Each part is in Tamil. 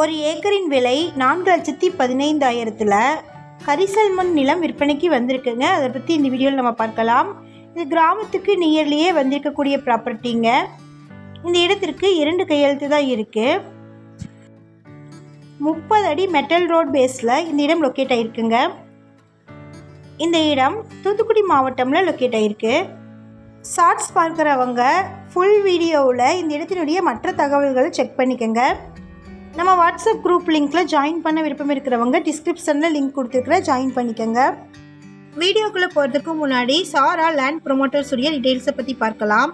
ஒரு ஏக்கரின் விலை நான்கு லட்சத்தி பதினைந்தாயிரத்தில் கரிசல் மண் நிலம் விற்பனைக்கு வந்திருக்குங்க. அதை பற்றி இந்த வீடியோவில் நம்ம பார்க்கலாம். இது கிராமத்துக்கு நியர்லியே வந்திருக்கக்கூடிய ப்ராப்பர்ட்டிங்க இந்த இடத்திற்கு இரண்டு கையெழுத்து தான் இருக்குது முப்பது அடி மெட்டல் ரோட் பேஸில் இந்த இடம் லொக்கேட் ஆகிருக்குங்க இந்த இடம் தூத்துக்குடி மாவட்டமில் லொக்கேட் ஆகிருக்கு ஷார்ட்ஸ் பார்க்குறவங்க ஃபுல் வீடியோவில் இந்த இடத்தினுடைய மற்ற தகவல்களை செக் பண்ணிக்கோங்க. நம்ம வாட்ஸ்அப் குரூப் லிங்க்கில் ஜாயின் பண்ண விருப்பம் இருக்கிறவங்க டிஸ்கிரிப்ஷனில் லிங்க் கொடுத்துருக்குற ஜாயின் பண்ணிக்கோங்க. வீடியோக்குள்ளே போகிறதுக்கு முன்னாடி சாரா லேண்ட் ப்ரொமோட்டர்ஸ் உடைய டீட்டெயில்ஸை பற்றி பார்க்கலாம்.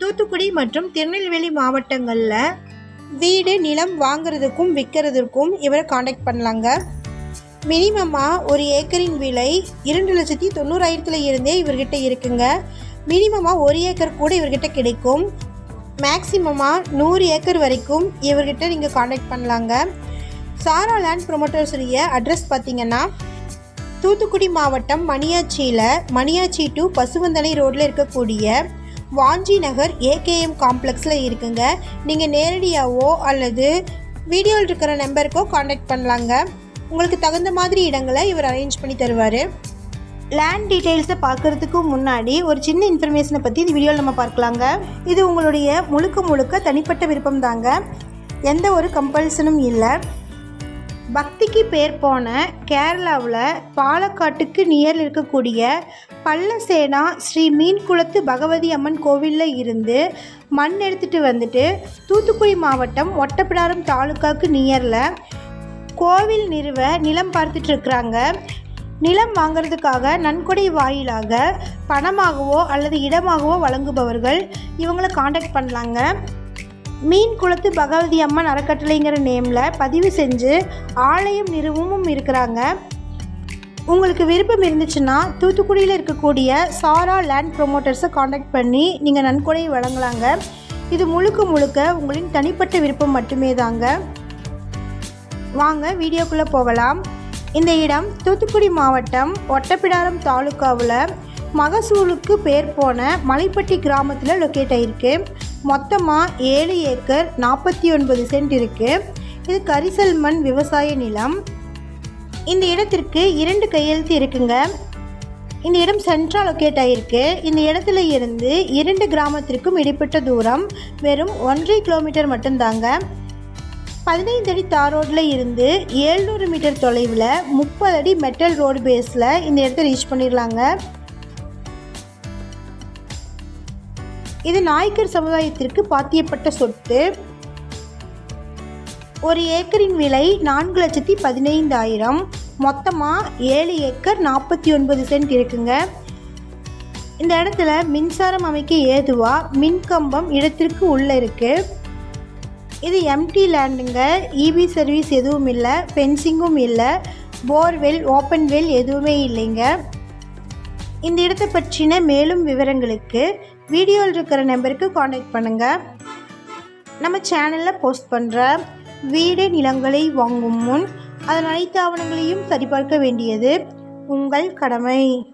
தூத்துக்குடி மற்றும் திருநெல்வேலி மாவட்டங்களில் வீடு நிலம் வாங்குறதுக்கும் விற்கிறதுக்கும் இவரை காண்டாக்ட் பண்ணலாங்க. மினிமமாக ஒரு ஏக்கரின் விலை இரண்டு லட்சத்தி தொண்ணூறாயிரத்தில் இருந்தே இவர்கிட்ட இருக்குங்க. மினிமமாக ஒரு ஏக்கர் கூட இவர்கிட்ட கிடைக்கும். மேக்ஸிமமாக நூறு ஏக்கர் வரைக்கும் இவர்கிட்ட நீங்கள் காண்டாக்ட் பண்ணலாங்க. சாரா லேண்ட் ப்ரொமோட்டர்ஸுடைய அட்ரஸ் பார்த்தீங்கன்னா தூத்துக்குடி மாவட்டம் மணியாச்சியில் மணியாச்சி டு பசுவந்தனை ரோட்டில் இருக்கக்கூடிய வாஞ்சி நகர் ஏகேஎம் காம்ப்ளெக்ஸில் இருக்குங்க. நீங்கள் நேரடியாகவோ அல்லது வீடியோவில் இருக்கிற நம்பருக்கோ காண்டாக்ட் பண்ணலாங்க. உங்களுக்கு தகுந்த மாதிரி இடங்களை இவர் அரேஞ்ச் பண்ணி தருவார். லேண்ட் டீட்டெயில்ஸை பார்க்குறதுக்கு முன்னாடி ஒரு சின்ன இன்ஃபர்மேஷனை பற்றி இந்த வீடியோவில் நம்ம பார்க்கலாங்க. இது உங்களுடைய முழுக்க முழுக்க தனிப்பட்ட விருப்பம் தாங்க எந்த ஒரு கம்பல்சனும் இல்லை. பக்திக்கு பேர் போன கேரளாவில் பாலக்காட்டுக்கு நியரில் இருக்கக்கூடிய பல்லசேனா ஸ்ரீ மீன்குளத்து பகவதி அம்மன் கோவிலில் இருந்து மண் எடுத்துகிட்டு வந்துட்டு தூத்துக்குடி மாவட்டம் ஒட்டப்பிடாரம் தாலுக்காவுக்கு நியரில் கோவில் நிறுவ நிலம் பார்த்துட்டு இருக்கிறாங்க. நிலம் வாங்கிறதுக்காக நன்கொடை வாயிலாக பணமாகவோ அல்லது இடமாகவோ வழங்குபவர்கள் இவங்களை காண்டாக்ட் பண்ணலாங்க. மீன் குளத்து பகவதி அம்மன் அறக்கட்டளைங்கிற நேமில் பதிவு செஞ்சு ஆலயம் நிறுவமும் இருக்கிறாங்க. உங்களுக்கு விருப்பம் இருந்துச்சுன்னா தூத்துக்குடியில் இருக்கக்கூடிய சாரா லேண்ட் ப்ரொமோட்டர்ஸை காண்டாக்ட் பண்ணி நீங்கள் நன்கொடை வழங்கலாங்க. இது முழுக்க முழுக்க உங்களின் தனிப்பட்ட விருப்பம் மட்டுமே தாங்க வாங்க வீடியோக்குள்ளே போகலாம். இந்த இடம் தூத்துக்குடி மாவட்டம் ஒட்டப்பிடாரம் தாலுக்காவில் மகசூலுக்கு பேர் போன மலைப்பட்டி கிராமத்தில் லொக்கேட் ஆகிருக்கு மொத்தமாக ஏழு ஏக்கர் நாற்பத்தி ஒன்பது சென்ட் இருக்குது இது கரிசல் மண் விவசாய நிலம். இந்த இடத்திற்கு இரண்டு கையெழுத்து இருக்குங்க. இந்த இடம் சென்ட்ரா லொக்கேட் ஆகிருக்கு இந்த இடத்துல இருந்து இரண்டு கிராமத்திற்கும் இடைப்பட்ட தூரம் வெறும் ஒன்றரை கிலோமீட்டர் மட்டும்தாங்க. பதினைந்து அடி தார் ரோட்டில் இருந்து ஏழ்நூறு மீட்டர் தொலைவில் முப்பது அடி மெட்டல் ரோடு பேஸில் இந்த இடத்த ரீச் பண்ணிடலாங்க. இது நாய்க்கர் சமுதாயத்திற்கு பாத்தியப்பட்ட சொத்து. ஒரு ஏக்கரின் விலை நான்கு லட்சத்தி பதினைந்தாயிரம் மொத்தமாக ஏழு ஏக்கர் நாற்பத்தி ஒன்பது சென்ட் இருக்குங்க. இந்த இடத்துல மின்சாரம் அமைக்க ஏதுவாக மின்கம்பம் இடத்திற்கு உள்ளே இருக்குது இது எம்டி லேண்டுங்க இபி சர்வீஸ் எதுவும் இல்லை ஃபென்சிங்கும் இல்லை போர்வெல் ஓப்பன் வெல் எதுவுமே இல்லைங்க. இந்த இடத்தை பற்றின மேலும் விவரங்களுக்கு வீடியோவில் இருக்கிற நம்பருக்கு காண்டாக்ட் பண்ணுங்கள் நம்ம சேனலில் போஸ்ட் பண்ணுற வீடு நிலங்களை வாங்கும் முன் அதன் அனைத்து ஆவணங்களையும் சரிபார்க்க வேண்டியது உங்கள் கடமை.